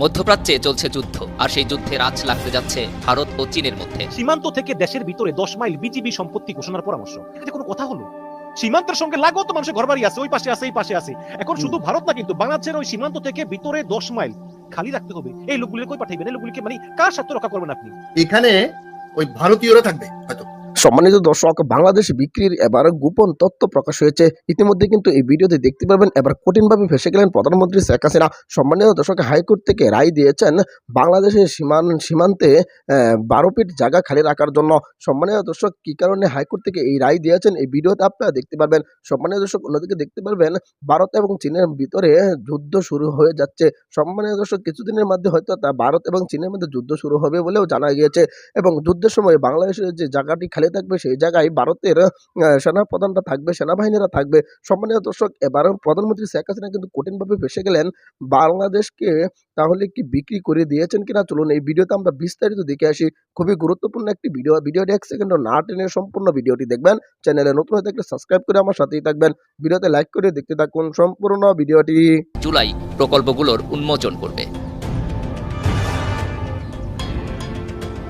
মধ্যপ্রাচ্যে চলছে যুদ্ধ আর সেই যুদ্ধের আঁচ লাগতে যাচ্ছে ভারত ও চীনের মধ্যে। সীমান্ত থেকে দেশের ভিতরে দশ মাইল বিজিবি সম্পত্তি ঘোষণার পরামর্শ। এটা কোনো কথা হলো? সীমান্তের সঙ্গে লাগো তো মানুষের ঘরবাড়ি আছে ওই পাশে আছে এই পাশে আছে। এখন শুধু ভারত না কিন্তু বাংলাদেশের ওই সীমান্ত থেকে ভিতরে দশ মাইল খালি রাখতে হবে। এই লোকগুলিকে কই পাঠাইবেন? এই লোকগুলিকে মানে কার স্বার্থ রক্ষা করবেন আপনি? এখানে ওই ভারতীয়রা থাকবে হয়তো। সম্মানিত দর্শক, বাংলাদেশ বিক্রির এবার গোপন তথ্য প্রকাশ হয়েছে। ইতিমধ্যে কিন্তু এই ভিডিওতে দেখতে পারবেন, এবার কঠিনভাবে ফেসে গেলেন প্রধানমন্ত্রী শেখ হাসিনা। সম্মানিত দর্শক, হাইকোর্ট থেকে রায় দিয়েছেন বাংলাদেশের সীমান, সীমান্তে বারো ফিট জায়গা খালি রাখার জন্য। সম্মানিত দর্শক, কি কারণে হাইকোর্ট থেকে এই রায় দিয়েছেন এই ভিডিওতে আপনারা দেখতে পারবেন। সম্মানিত দর্শক, অন্যদিকে দেখতে পারবেন, ভারত এবং চীনের ভিতরে যুদ্ধ শুরু হয়ে যাচ্ছে। সম্মানিত দর্শক, কিছুদিনের মধ্যে হয়তো তা ভারত এবং চীনের মধ্যে যুদ্ধ শুরু হবে বলেও জানা গিয়েছে। এবং যুদ্ধের সময় বাংলাদেশের যে জায়গাটি খালি থাকবে, সেই জায়গায় ভারতের সেনাপ্রধানরা থাকবে, সেনাবাহিনীরা থাকবে। সম্মানীয় দর্শক, এবার প্রধানমন্ত্রী শেখ হাসিনা কিন্তু কঠিনভাবে ফেসে গেলেন। বাংলাদেশকে তাহলে কি বিক্রি করে দিয়েছেন কিনা? চলুন এই ভিডিওতে আমরা বিস্তারিত দেখে আসি। খুবই গুরুত্বপূর্ণ একটি ভিডিও। ভিডিওটি এক সেকেন্ড না টেনে সম্পূর্ণ ভিডিওটি দেখবেন। চ্যানেলে নতুন হয়ে থাকলে সাবস্ক্রাইব করে আমার সাথেই থাকবেন। ভিডিওতে লাইক করে দেখতে থাকুন। সম্পূর্ণ ভিডিওটি। জুলাই প্রকল্পগুলোর উন্মোচন করবে।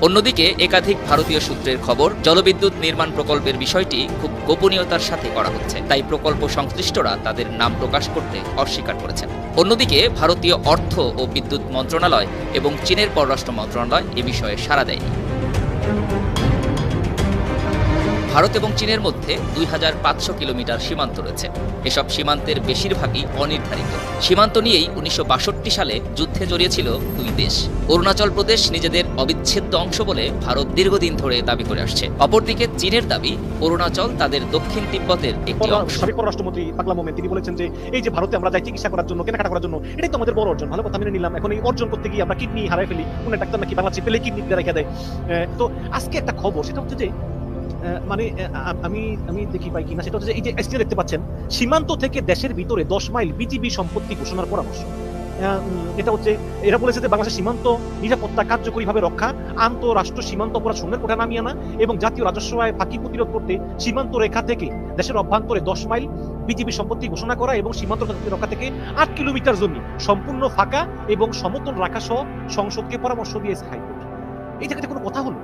অন্যদিকে একাধিক ভারতীয় সূত্রের খবর, জলবিদ্যুৎ নির্মাণ প্রকল্পের বিষয়টি খুব গোপনীয়তার সাথে করা হচ্ছে। তাই প্রকল্প সংশ্লিষ্টরা তাদের নাম প্রকাশ করতে অস্বীকার করেছেন। অন্যদিকে ভারতীয় অর্থ ও বিদ্যুৎ মন্ত্রণালয় এবং চীনের পররাষ্ট্র মন্ত্রণালয় এ বিষয়ে সাড়া দেয়নি। ভারত এবং চীনের মধ্যে দুই হাজার পাঁচশো কিলোমিটার সীমান্ত রয়েছে। এসব সীমান্তের বেশিরভাগই অনির্ধারিত। সীমান্ত নিয়েই উনিশশো সালে যুদ্ধে জড়িয়েছিল দুই দেশ। অরুণাচল প্রদেশ নিজেদের অবিচ্ছেদ্য অংশ বলে ভারত দীর্ঘদিন ধরে দাবি করে আসছে। অপরদিকে চীনের দাবি অরুণাচল তাদের দক্ষিণ তিব্বতের একটি অংশ। সাবেক পররাষ্ট্রমন্ত্রী পাগলা মোমেন তিনি বলেছেন যে এই যে ভারতে আমরা যাই চিকিৎসা করার জন্য কেনাকাটা করার জন্য এটাই তো আমাদের বড় অর্জন। ভালো কথা মেনে নিলাম। এখন এই অর্জন করতে গিয়ে আমরা কিডনি হারাই ফেলি কোন ডাক্তার নাকি বাংলাদেশে পেলে কিডনি রেখে দেয়। তো আজকে একটা খবর সেটা হচ্ছে যে মানে আমি আমি দেখি পাই কিনা, সেটা হচ্ছে এই যে এসটি দেখতে পাচ্ছেন, সীমান্ত থেকে দেশের ভিতরে দশ মাইল বিজিবি সম্পত্তি ঘোষণার পরামর্শ। এটা হচ্ছে, এরা বলেছে যে বাংলাদেশের সীমান্ত নিরাপত্তা কার্যকরীভাবে রক্ষা আন্তঃরাষ্ট্র সীমান্ত অপরাধ শূন্যের কোঠা নামিয়ে আনা এবং জাতীয় রাজস্ব আয় ফাঁকি প্রতিরোধ করতে সীমান্ত রেখা থেকে দেশের অভ্যন্তরে দশ মাইল বিজিবি সম্পত্তি ঘোষণা করা এবং সীমান্ত রক্ষা থেকে আট কিলোমিটার জমি সম্পূর্ণ ফাঁকা এবং সমতল রাখা সহ সংসদকে পরামর্শ দিয়েছে হাইকোর্ট। এই জায়গাতে কোনো কথা হলো?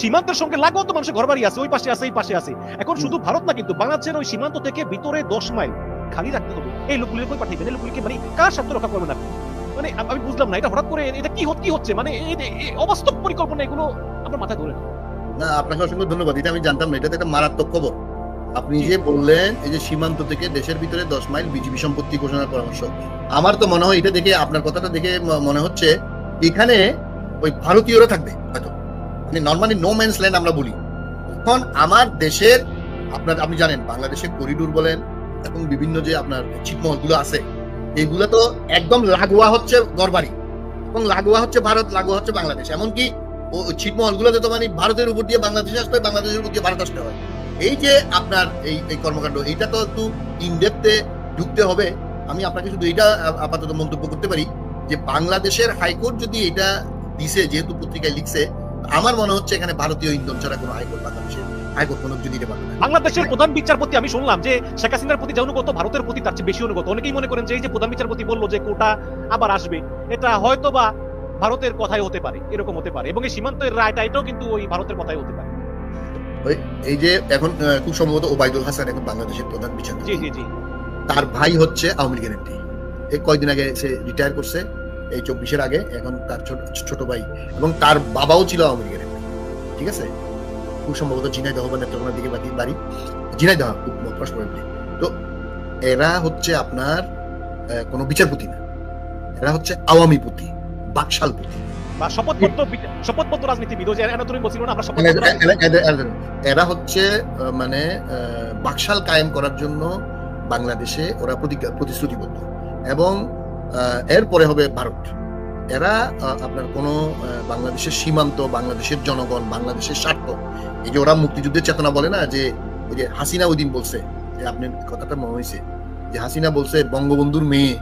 সীমান্তের সঙ্গে লাগো তো মানুষের ঘরবাড়ি আছে ওই পাশে আছে এই পাশে আছে। এখন শুধু ভারত না কিন্তু বাংলাদেশের ওই সীমান্ত থেকে ভিতরে দশ মাইল। খালি রাখতে হবে। এই লোকগুলিকে কই পাঠাইবেন এই লোকগুলিকে মানে কার স্বার্থ রক্ষা করবেন আপনি? মানে আমি বুঝলাম না এটা হঠাৎ করে এটা কি কি হচ্ছে? মানে অবাস্তব পরিকল্পনা এগুলো আপনার মাথায় ধরে না। আপনাকে অসংখ্য ধন্যবাদ। এটা আমি জানতাম না এটা একটা মারাত্মক খবর। আপনি যে বললেন এই যে সীমান্ত থেকে দেশের ভিতরে দশ মাইল বিজিবি সম্পত্তি ঘোষণার পরামর্শ আমার তো মনে হয় এটা দেখে আপনার কথাটা দেখে মনে হচ্ছে এখানে ওই ভারতীয়রা থাকবে হয়তো। মানে নর্মালি নো ম্যানস ল্যান্ড আমরা বলি। এখন আমার দেশের, আপনার, আপনি জানেন, বাংলাদেশের করিডোর বলেন, এবং বিভিন্ন যে আপনার ছিটমহলগুলো আছে, এগুলো তো একদম লাগোয়া হচ্ছে গড়বাড়ি এবং লাগোয়া হচ্ছে ভারত, লাগোয়া হচ্ছে বাংলাদেশ। এমনকি ও ছিটমহল গুলোতে তো মানে ভারতের উপর দিয়ে বাংলাদেশে আসতে হয়, বাংলাদেশের উপর দিয়ে ভারত আসতে হয়। এই যে আপনার এই এই কর্মকাণ্ড, এইটা তো একটু ইনডেপথে ঢুকতে হবে। আমি আপনাকে শুধু এটা আপাতত মন্তব্য করতে পারি যে বাংলাদেশের হাইকোর্ট যদি এটা দিছে, যেহেতু পত্রিকায় লিখছে আমার মনে হচ্ছে এখানে ভারতীয় ইন্ধন ছাড়া কোনো হাইকোর্ট বাংলাদেশে হাইকোর্ট কোনো দিতে পারবে বাংলাদেশের প্রধান বিচারপতি আমি শুনলাম যে শেখ হাসিনার প্রতি যে অনুগত ভারতের প্রতি তার চেয়ে বেশি অনুগত অনেকেই মনে করেন যে এই যে প্রধান বিচারপতি বলল যে কোটা আবার আসবে এটা হয়তো বা ভারতের কথাই হতে পারে এরকম হতে পারে। এবং এই সীমান্তের রায়টা এটাও কিন্তু ওই ভারতের কথাই হতে পারে। এই যে এখন খুব সম্ভবত ওবায়দুল হাসান এখন বাংলাদেশের প্রধান বিচারপতি। জি জি জি। তার ভাই হচ্ছে আওয়ামী লীগের এমপি এই কয়দিন আগে সে রিটায়ার করছে। এই চব্বিশের আগে এখন তার ছোট ছোট ভাই এবং তার বাবাও ছিল আওয়ামী লীগের ঠিক আছে? খুব সম্ভবত ঝিনাইদহ বা নেত্রকোনার দিকে বাকি বাড়ি। ঝিনাইদহ এমপি তো এরা হচ্ছে আপনার কোনো বিচারপতি না। এরা হচ্ছে আওয়ামী পতি বাকশাল আমরা এরা- হচ্ছে মানে বাকশাল কায়েম করার জন্য বাংলাদেশে ওরা প্রতিশ্রুতিবদ্ধ। এবং এরপরে হবে ভারত। এরা আপনার কোনো বাংলাদেশের সীমান্ত, বাংলাদেশের জনগণ, বাংলাদেশের স্বার্থ, এই যে ওরা মুক্তিযুদ্ধের চেতনা বলে না, যে ওই যে হাসিনা ওই দিন বলছে যে আপনার কথাটা মনে হয়েছে, যে হাসিনা বলছে বঙ্গবন্ধুর মেয়ে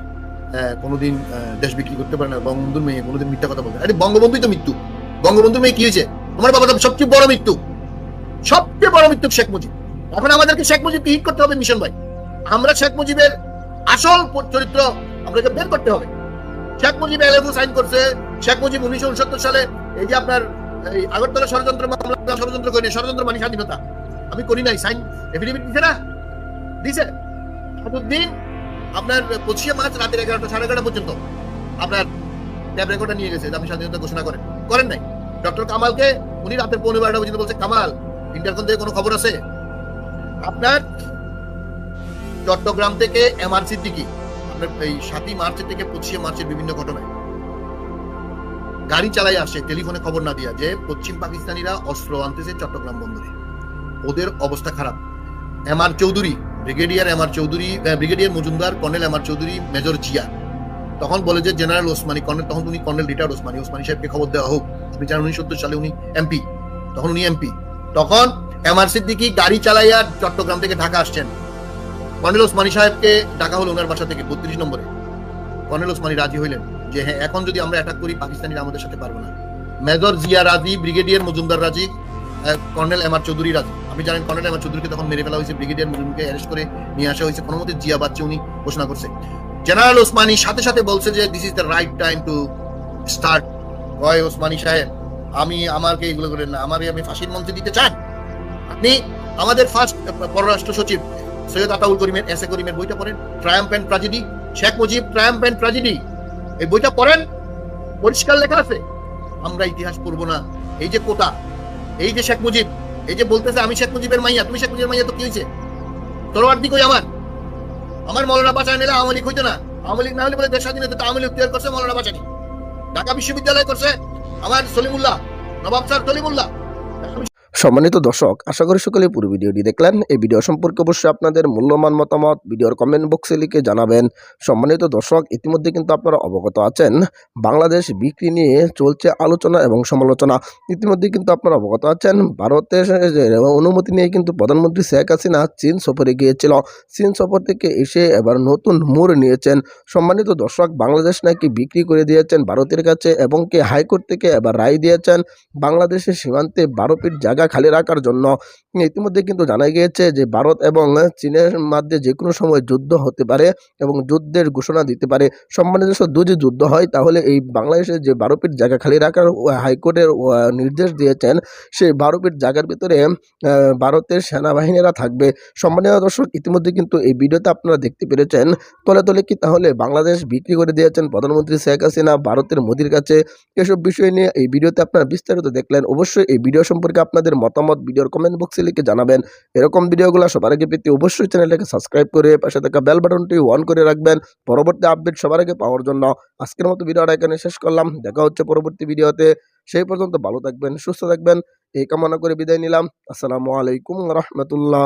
কোনোদিন দেশ বিক্রি করতে পারে না, বঙ্গবন্ধুর মেয়ে কোনোদিন মিথ্যা কথা বলতে আরে বঙ্গবন্ধুই তো মৃত্যু। বঙ্গবন্ধুর মেয়ে কি হয়েছে? তোমার বাবা সবচেয়ে বড় মৃত্যু। সবচেয়ে বড় মৃত্যু শেখ মুজিব। এখন আমাদেরকে শেখ মুজিবকে হিট করতে হবে মিশন ভাই। আমরা শেখ মুজিবের আসল চরিত্র আমাদেরকে বের করতে হবে। শেখ মুজিব এলএফও সাইন করছে, শেখ মুজিব উনিশশো উনসত্তর সালে এই যে আপনার, এই আগরতলা ষড়যন্ত্র মামলা আমি ষড়যন্ত্র করি ষড়যন্ত্র মানে স্বাধীনতা। আমি করি নাই, সাইন। এফিডেভিট দিছে না? দিছে। দিন আপনার পঁচিশে মার্চ রাতের এগারোটা, সাড়ে এগারোটা পর্যন্ত আপনার ট্যাব রেকর্ডটা নিয়ে গেছে আপনি স্বাধীনতা ঘোষণা করেন। করেন নাই। ডক্টর কামালকে উনি রাতের পৌনে বারোটা পর্যন্ত বলছে, কামাল ইন্টারকন থেকে কোনো খবর আছে? আপনার চট্টগ্রাম থেকে এমআর সিদ্দিকি আপনার এই সাতই মার্চের থেকে পঁচিশে মার্চের বিভিন্ন ঘটনায়। গাড়ি চালাই আসে, টেলিফোনে খবর না দিয়া, যে পশ্চিম পাকিস্তানিরা অস্ত্র আনতেছে চট্টগ্রাম বন্দরে। ওদের অবস্থা খারাপ। M R Chowdhury, brigadier M R Chowdhury brigadier Majumdar, colonel M R Chowdhury, major Zia. তখন বলে যে জেনারেল ওসমানী, কর্নেল, তখন উনি কর্নেল রিটায়ার্ড ওসমানী ওসমানী সাহেবকে খবর দেওয়া হোক। আপনি জানেন উনি সত্তর সালে উনি এমপি, তখন উনি এমপি। তখন এমআর সিদ্দিকি গাড়ি চালাইয়া চট্টগ্রাম থেকে ঢাকা আসছেন। কর্নেল ওসমানী সাহেবকে ডাকা হলো ওনার বাসা থেকে, বত্রিশ নম্বরে। কর্নেল ওসমানী রাজি হইলেন যে হ্যাঁ এখন যদি আমরা অ্যাটাক করি, পাকিস্তানিরা আমাদের সাথে পারবে না। মেজর জিয়া রাজি, ব্রিগেডিয়ার মজুমদার রাজি কর্নেল এমআর চৌধুরী রাজি। আপনি জানেন, কর্নেল এমআর চৌধুরীকে তখন মেরে ফেলা হয়েছে, ব্রিগেডিয়ার মজুমকে অ্যারেস্ট করে নিয়ে আসা হয়েছে। কোনো মতে জিয়া বাচ্চা উনি ঘোষণা করছে। জেনারেল ওসমানী সাথে সাথে বলছে যে this is the right time to start হয় ওসমানী সাহেব, আমি আমাকে এগুলো করেন না আমার আমি ফাঁসির মঞ্চে দিতে চান? আপনি আমাদের ফার্স্ট পররাষ্ট্র সচিব সৈয়দ আতাউল করিমের এসে করিমের বইটা পড়েন। Triumph and tragedy Sheikh Mujib triumph and tragedy এই বইটা পড়েন, পরিষ্কার লেখা আছে। আমরা ইতিহাস পড়ব না। এই যে কোটা, এই যে শেখ মুজিব, এই যে বলতেছে আমি শেখ মুজিবের মাইয়া, তুমি শেখ মুজিবের মাইয়া তো কি হয়েছে? তরোয়ার দিক আমার। আমার মৌলানা বাঁচায় নিলে আওয়ামী লীগ হইতো না। আওয়ামী লীগ না হলে বলে দেশ স্বাধীনতা তো আওয়ামী লীগ তৈরি করছে, মৌলানা বাঁচানি ঢাকা বিশ্ববিদ্যালয় করছে, আমার সলিমুল্লাহ, নবাব স্যার সলিমুল্লাহ। সম্মানিত দর্শক, আশা করি সকলে পুরো ভিডিওটি দেখলেন। এই ভিডিও সম্পর্কে অবশ্যই আপনাদের মূল্যবান মতামত ভিডিওর কমেন্ট বক্সে লিখে জানাবেন। সম্মানিত দর্শক, ইতিমধ্যে কিন্তু আপনারা অবগত আছেন, বাংলাদেশ বিক্রি নিয়ে চলছে আলোচনা এবং সমালোচনা। ইতিমধ্যে কিন্তু আপনারা অবগত আছেন ভারতের অনুমতি নিয়ে কিন্তু প্রধানমন্ত্রী শেখ হাসিনা চীন সফরে গিয়েছিল। চীন সফর থেকে এসে এবার নতুন মোড় নিয়েছেন। সম্মানিত দর্শক, বাংলাদেশ নাকি বিক্রি করে দিয়েছেন ভারতের কাছে এবং কি হাইকোর্ট থেকে এবার রায় দিয়েছেন। বাংলাদেশের সীমান্তে বারো ফিট জায়গা খালি রাখার জন্য। ইতিমধ্যে কিন্তু জানা গিয়েছে যে, ভারত এবং চীনের মধ্যে যে কোনো সময় যুদ্ধ হতে পারে এবং যুদ্ধের ঘোষণা দিতে পারে। সম্মানিত যদি যুদ্ধ হয়, তাহলে এই বাংলাদেশের যে বারো ফিট জায়গা খালি রাখার হাইকোর্টের নির্দেশ দিয়েছেন, সেই বারো ফিট জায়গার ভিতরে ভারতের সেনাবাহিনীরা থাকবে। সম্মানীয় দর্শক, ইতিমধ্যে কিন্তু এই ভিডিওতে আপনারা দেখতে পেরেছেন। তলে তলে কি তাহলে বাংলাদেশ বিক্রি করে দিয়েছেন প্রধানমন্ত্রী শেখ হাসিনা ভারতের মোদির কাছে? এসব বিষয় নিয়ে এই ভিডিওতে আপনারা বিস্তারিত দেখলেন। অবশ্যই এই ভিডিও সম্পর্কে আপনাদের মতামত ভিডিওর কমেন্ট বক্সে লিখে জানাবেন। এরকম ভিডিওগুলো সবার আগে পেতে অবশ্যই চ্যানেলটাকে সাবস্ক্রাইব করে পাশে থাকা বেল বাটনটি অন করে রাখবেন পরবর্তী আপডেট সবার আগে পাওয়ার জন্য। আজকের মতো ভিডিওটা এখানে শেষ করলাম। দেখা হচ্ছে পরবর্তী ভিডিওতে। সেই পর্যন্ত ভালো থাকবেন, সুস্থ থাকবেন। এই কামনা করে বিদায় নিলাম। আসসালামু আলাইকুম রহমতুল্লাহ।